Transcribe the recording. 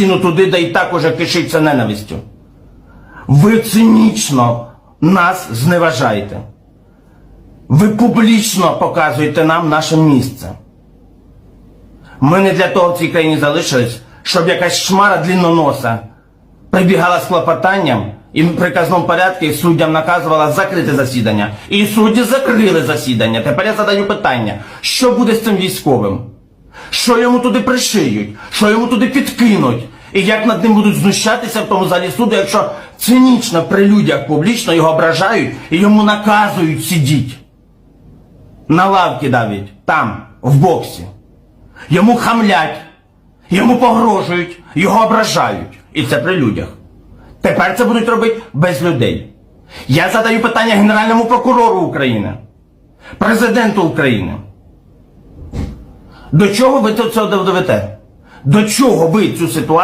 стіну туди, де і так уже кишиться ненавистю. Ви цинічно нас зневажаєте. Ви публічно показуєте нам наше місце. Ми не для того в цій країні залишились, щоб якась шмара длінноноса прибігала з клопотанням і в приказному порядку суддям наказувала закрити засідання. І судді закрили засідання. Тепер я задаю питання, що буде з цим військовим? Що йому туди пришиють? Що йому туди підкинуть? І як над ним будуть знущатися в тому залі суду, якщо цинічно при людях публічно його ображають і йому наказують сидіть? На лавці давить, там, в боксі. Йому хамлять, йому погрожують, його ображають. І це при людях. Тепер це будуть робити без людей. Я задаю питання Генеральному прокурору України, президенту України. До чого ви це доведете? До чого ви цю ситуацію?